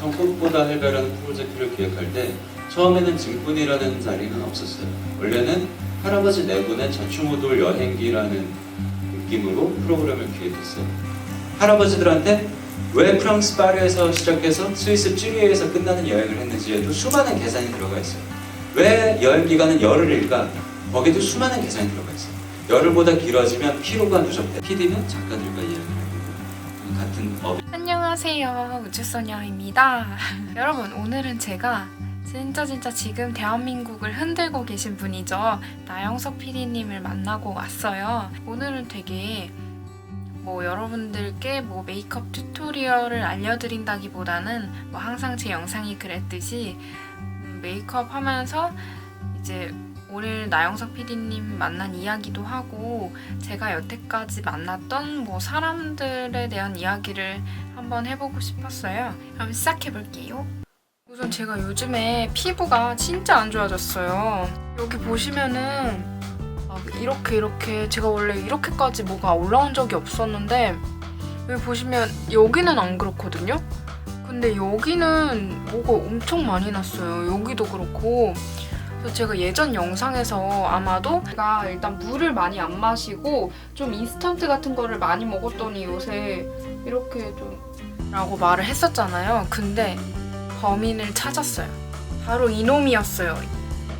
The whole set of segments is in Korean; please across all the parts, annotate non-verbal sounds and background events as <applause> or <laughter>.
꽃보다 할배라는 프로젝트를 기획할 때 처음에는 짐꾼이라는 자리는 없었어요. 원래는 할아버지 네 분의 자충우돌 여행기라는 느낌으로 프로그램을 기획했어요. 할아버지들한테 왜 프랑스 파리에서 시작해서 스위스 찌리에서 끝나는 여행을 했는지에도 수많은 계산이 들어가 있어요. 왜 여행 기간은 열흘일까? 거기도 수많은 계산이 들어가 있어요. 열흘보다 길어지면 피로가 누적돼. PD는 작가들과 이야기를 하고 같은 업 안녕 하세요. 우주소녀입니다. <laughs> 여러분, 오늘은 제가 진짜 진짜 지금 대한민국을 흔들고 계신 분이죠. 나영석 PD님을 만나고 왔어요. 오늘은 되게 뭐 여러분들께 뭐 메이크업 튜토리얼을 알려드린다기보다는 뭐 항상 제 영상이 그랬듯이 음, 메이크업 하면서 이제 오늘 나영석 PD님 만난 이야기도 하고 제가 여태까지 만났던 뭐 사람들에 대한 이야기를 한번 해보고 싶었어요. 그럼 시작해 볼게요. 우선 제가 요즘에 피부가 진짜 안 좋아졌어요. 여기 보시면은 막 이렇게 이렇게 제가 원래 이렇게까지 뭐가 올라온 적이 없었는데 여기 보시면 여기는 안 그렇거든요. 근데 여기는 뭐가 엄청 많이 났어요. 여기도 그렇고 그래서 제가 예전 영상에서 아마도 제가 일단 물을 많이 안 마시고 좀 인스턴트 같은 거를 많이 먹었더니 요새 이렇게 좀 라고 말을 했었잖아요. 근데 범인을 찾았어요. 바로 이놈이었어요.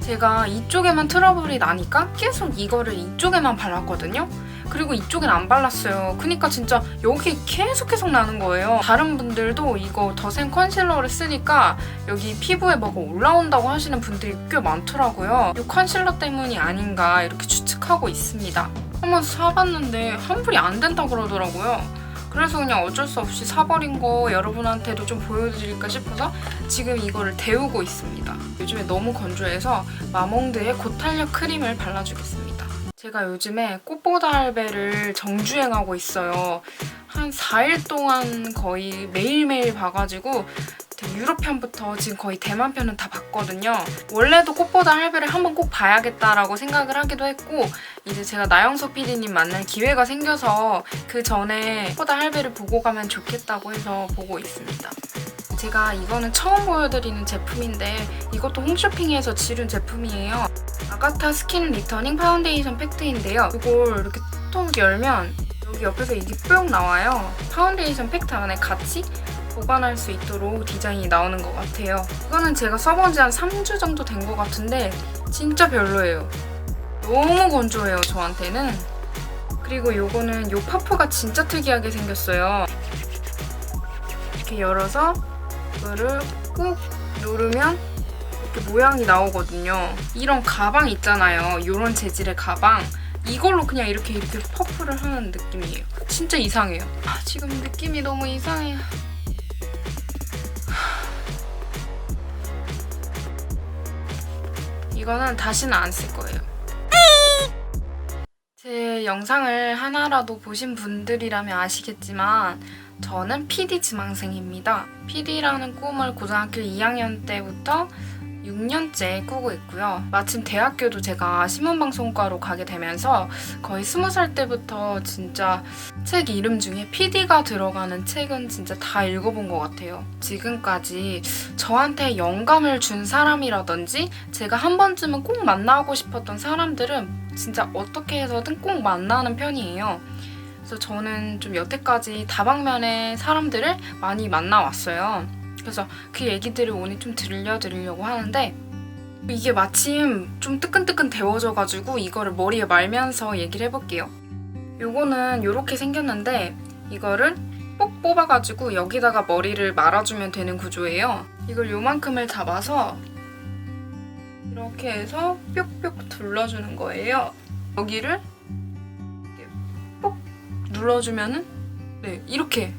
제가 이쪽에만 트러블이 나니까 계속 이거를 이쪽에만 발랐거든요. 그리고 이쪽엔 안 발랐어요. 그니까 진짜 여기 계속 계속 나는 거예요. 다른 분들도 이거 더센 컨실러를 쓰니까 여기 피부에 뭐가 올라온다고 하시는 분들이 꽤 많더라고요. 이 컨실러 때문이 아닌가 이렇게 추측하고 있습니다. 한번 사봤는데 환불이 안 된다 그러더라고요. 그래서 그냥 어쩔 수 없이 사버린 거 여러분한테도 좀 보여드릴까 싶어서 지금 이거를 데우고 있습니다. 요즘에 너무 건조해서 마몽드의 고탄력 크림을 발라주겠습니다. 제가 요즘에 꽃보다 할배를 정주행하고 있어요. 한 4일 동안 거의 매일매일 봐가지고 유럽 편부터 지금 거의 대만 편은 다 봤거든요. 원래도 꽃보다 할배를 한번 꼭 봐야겠다라고 생각을 하기도 했고 이제 제가 나영석 PD님 만날 기회가 생겨서 그 전에 꽃보다 할배를 보고 가면 좋겠다고 해서 보고 있습니다. 제가 이거는 처음 보여드리는 제품인데 이것도 홈쇼핑에서 지른 제품이에요. 아가타 스킨 리터닝 파운데이션 팩트인데요. 이걸 이렇게 톡 열면 여기 옆에서 이게 뿅 나와요. 파운데이션 팩트 안에 같이 보관할 수 있도록 디자인이 나오는 것 같아요. 이거는 제가 써본 지 한 3주 정도 된 것 같은데 진짜 별로예요. 너무 건조해요, 저한테는. 그리고 요거는 요 파프가 진짜 특이하게 생겼어요. 이렇게 열어서 이거를 꾹 누르면 이렇게 모양이 나오거든요. 이런 가방 있잖아요. 이런 재질의 가방. 이걸로 그냥 이렇게 이렇게 퍼프를 하는 느낌이에요. 진짜 이상해요. 아, 지금 느낌이 너무 이상해요. 이거는 다시는 안 쓸 거예요. 제 영상을 하나라도 보신 분들이라면 아시겠지만 저는 PD 지망생입니다. PD라는 꿈을 고등학교 2학년 때부터 6년째 꾸고 있고요. 마침 대학교도 제가 신문방송과로 가게 되면서 거의 20살 때부터 진짜 책 이름 중에 PD가 들어가는 책은 진짜 다 읽어본 것 같아요. 지금까지 저한테 영감을 준 사람이라든지 제가 한 번쯤은 꼭 만나고 싶었던 사람들은 진짜 어떻게 해서든 꼭 만나는 편이에요. 그래서 저는 좀 여태까지 다방면의 사람들을 많이 만나왔어요. 그래서 그 얘기들을 오늘 좀 들려드리려고 하는데 이게 마침 좀 뜨끈뜨끈 데워져가지고 이거를 머리에 말면서 얘기를 해볼게요. 요거는 요렇게 생겼는데 이거를 뽁 뽑아가지고 여기다가 머리를 말아주면 되는 구조예요. 이걸 요만큼을 잡아서 이렇게 해서 뾱뾱 둘러주는 거예요. 여기를 뽁 눌러주면은 네 이렇게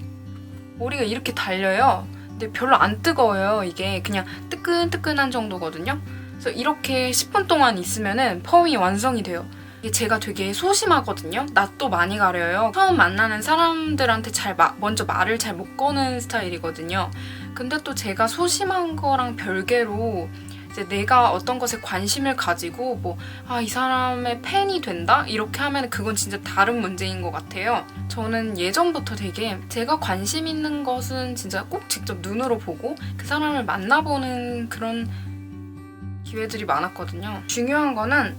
머리가 이렇게 달려요. 근데 별로 안 뜨거워요. 이게 그냥 뜨끈뜨끈한 정도거든요. 그래서 이렇게 10분 동안 있으면은 펌이 완성이 돼요. 제가 되게 소심하거든요. 낯도 많이 가려요. 처음 만나는 사람들한테 잘 마- 먼저 말을 잘 못 거는 스타일이거든요. 근데 또 제가 소심한 거랑 별개로 이제 내가 어떤 것에 관심을 가지고 뭐 아 이 사람의 팬이 된다 이렇게 하면 그건 진짜 다른 문제인 것 같아요. 저는 예전부터 되게 제가 관심 있는 것은 진짜 꼭 직접 눈으로 보고 그 사람을 만나보는 그런 기회들이 많았거든요. 중요한 거는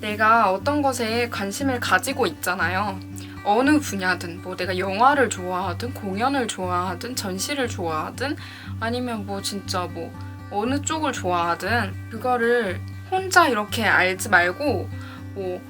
내가 어떤 것에 관심을 가지고 있잖아요. 어느 분야든 뭐 내가 영화를 좋아하든 공연을 좋아하든 전시를 좋아하든 아니면 뭐 진짜 뭐 어느 쪽을 좋아하든 그거를 혼자 이렇게 알지 말고 뭐,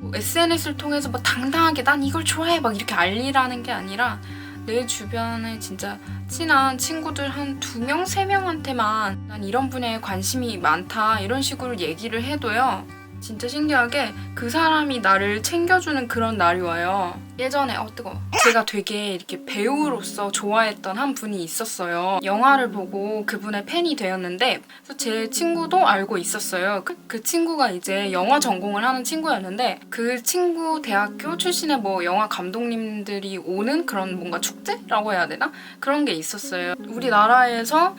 뭐 SNS를 통해서 뭐 당당하게 난 이걸 좋아해 막 이렇게 알리라는 게 아니라 내 주변에 진짜 친한 친구들 한 두 명, 세 명한테만 난 이런 분야에 관심이 많다 이런 식으로 얘기를 해도요. 진짜 신기하게 그 사람이 나를 챙겨주는 그런 날이 와요. 예전에 어 뜨거. 제가 되게 이렇게 배우로서 좋아했던 한 분이 있었어요. 영화를 보고 그분의 팬이 되었는데 제 친구도 알고 있었어요. 그, 그 친구가 이제 영화 전공을 하는 친구였는데 그 친구 대학교 출신의 뭐 영화 감독님들이 오는 그런 뭔가 축제라고 해야 되나 그런 게 있었어요. 우리나라에서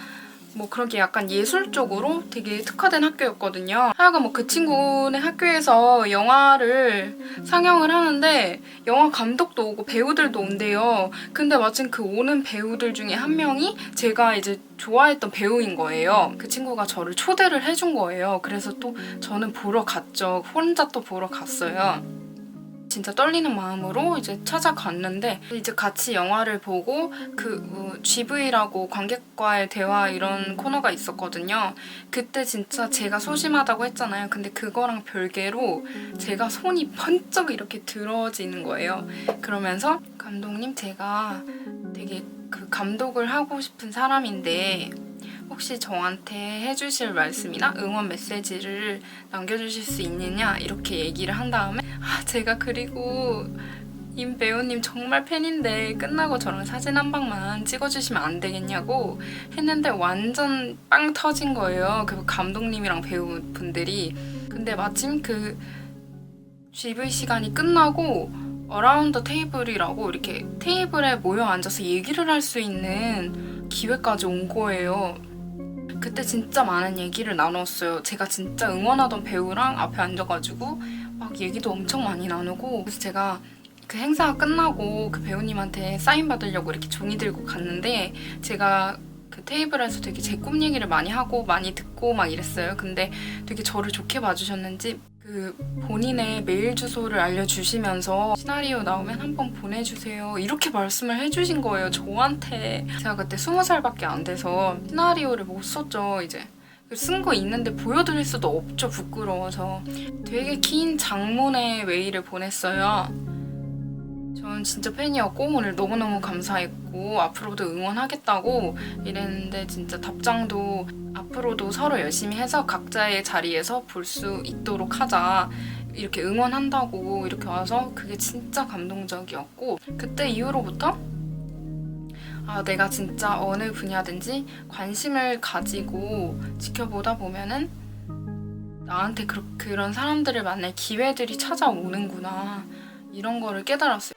뭐 그렇게 약간 예술 쪽으로 되게 특화된 학교였거든요. 하여간 뭐 그 친구네 학교에서 영화를 상영을 하는데 영화 감독도 오고 배우들도 온대요. 근데 마침 그 오는 배우들 중에 한 명이 제가 이제 좋아했던 배우인 거예요. 그 친구가 저를 초대를 해준 거예요. 그래서 또 저는 보러 갔죠. 혼자 또 보러 갔어요. 진짜 떨리는 마음으로 이제 찾아갔는데 이제 같이 영화를 보고 그 어, GV라고 관객과의 대화 이런 코너가 있었거든요. 그때 진짜 제가 소심하다고 했잖아요. 근데 그거랑 별개로 제가 손이 번쩍 이렇게 들어지는 거예요. 그러면서 감독님 제가 되게 그 감독을 하고 싶은 사람인데 혹시 저한테 해주실 말씀이나 응원 메시지를 남겨주실 수 있느냐 이렇게 얘기를 한 다음에 아 제가 그리고 임 배우님 정말 팬인데 끝나고 저랑 사진 한 방만 찍어주시면 안 되겠냐고 했는데 완전 빵 터진 거예요 그 감독님이랑 배우분들이 근데 마침 그 GV 시간이 끝나고 어라운드 테이블이라고 이렇게 테이블에 모여 앉아서 얘기를 할 수 있는 기회까지 온 거예요. 그때 진짜 많은 얘기를 나눴어요. 제가 진짜 응원하던 배우랑 앞에 앉아가지고 막 얘기도 엄청 많이 나누고 그래서 제가 그 행사가 끝나고 그 배우님한테 사인 받으려고 이렇게 종이 들고 갔는데 제가 그 테이블에서 되게 제 꿈 얘기를 많이 하고 많이 듣고 막 이랬어요. 근데 되게 저를 좋게 봐주셨는지 그 본인의 메일 주소를 알려주시면서 시나리오 나오면 한번 보내주세요. 이렇게 말씀을 해주신 거예요 저한테. 제가 그때 스무 살밖에 안 돼서 시나리오를 못 썼죠 이제. 쓴 거 있는데 보여드릴 수도 없죠 부끄러워서. 되게 긴 장문의 메일을 보냈어요 전 진짜 팬이었고 오늘 너무너무 감사했고 앞으로도 응원하겠다고 이랬는데 진짜 답장도 앞으로도 서로 열심히 해서 각자의 자리에서 볼 수 있도록 하자. 이렇게 응원한다고 이렇게 와서 그게 진짜 감동적이었고 그때 이후로부터 아 내가 진짜 어느 분야든지 관심을 가지고 지켜보다 보면은 나한테 그, 그런 사람들을 만날 기회들이 찾아오는구나 이런 거를 깨달았어요.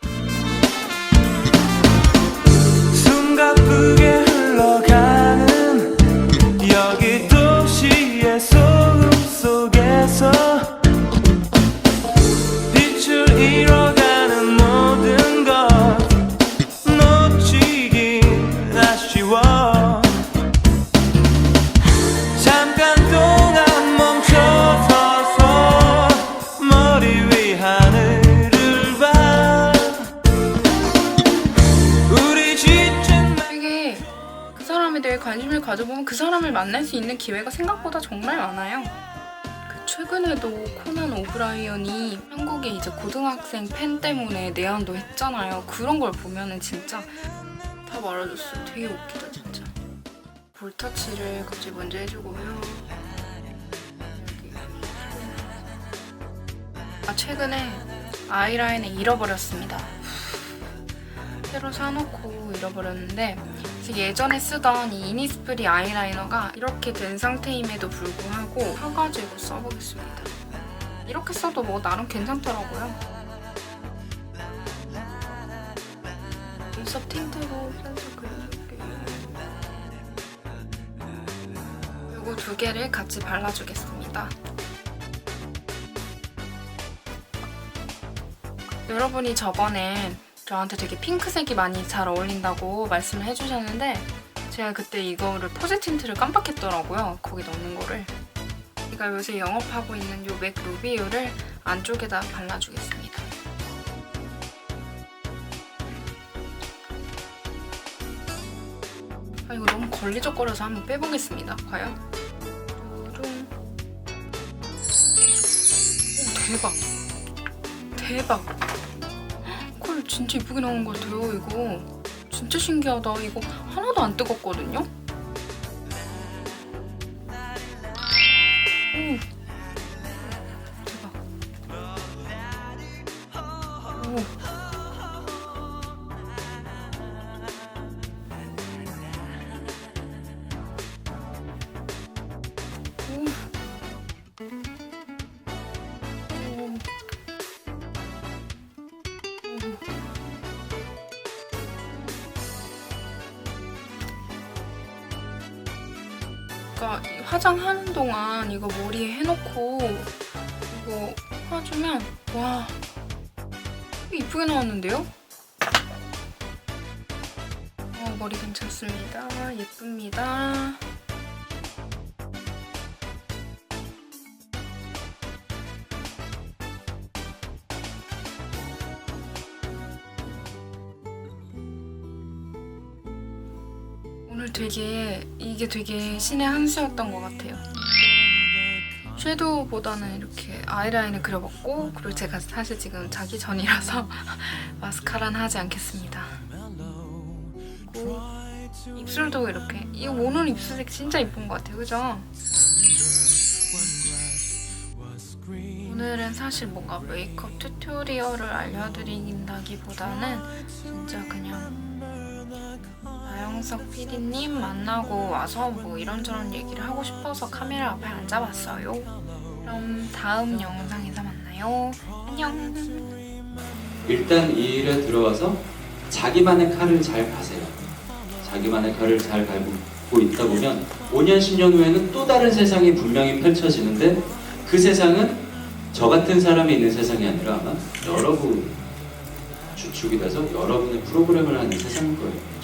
관심을 가져보면 그 사람을 만날 수 있는 기회가 생각보다 정말 많아요. 그 최근에도 코난 오브라이언이 한국에 이제 고등학생 팬 때문에 내한도 했잖아요. 그런 걸 보면은 진짜 다 말아줬어요. 되게 웃기다 진짜. 볼터치를 갑자기 먼저 해주고요. 아 최근에 아이라인을 잃어버렸습니다. 새로 사놓고 잃어버렸는데 그래서 예전에 쓰던 이 이니스프리 아이라이너가 이렇게 된 상태임에도 불구하고 사가지고 써보겠습니다. 이렇게 써도 뭐 나름 괜찮더라고요. 눈썹 틴트로 살짝 그려줄게요. 이거 두 개를 같이 발라주겠습니다. 여러분이 저번에 저한테 되게 핑크색이 많이 잘 어울린다고 말씀을 해주셨는데 제가 그때 이거를 포즈 틴트를 깜빡했더라고요. 거기 넣는 거를. 제가 요새 영업하고 있는 요 맥 루비유를 안쪽에다 발라주겠습니다. 아 이거 너무 걸리적거려서 한번 빼보겠습니다. 과연? 뚜둥. 오 대박. 대박. 컬 진짜 이쁘게 나온 것 같아요. 이거 진짜 신기하다. 이거 하나도 안 뜨겁거든요. 그러니까 이 화장하는 동안 이거 머리에 해놓고 이거 해주면 와 이쁘게 나왔는데요? 어, 머리 괜찮습니다. 예쁩니다. 오늘 되게 이게 되게 신의 한 수였던 것 같아요. 섀도우보다는 이렇게 아이라인을 그려봤고 그리고 제가 사실 지금 자기 전이라서 <laughs> 마스카라는 하지 않겠습니다. 입술도 이렇게 이 오늘 입술색 진짜 이쁜 것 같아요, 그죠? 오늘은 사실 뭔가 메이크업 튜토리얼을 알려드린다기보다는 진짜 그냥 나영석 PD님 만나고 와서 뭐 이런저런 얘기를 하고 싶어서 카메라 앞에 앉아봤어요. 그럼 다음 영상에서 만나요. 안녕. 일단 이 일에 들어와서 자기만의 칼을 잘 가세요. 자기만의 칼을 잘 갈고 있다 보면 5년, 10년 후에는 또 다른 세상이 분명히 펼쳐지는데 그 세상은 저 같은 사람이 있는 세상이 아니라 아마 여러분 주축이 돼서 여러분의 프로그램을 하는 세상일 거예요.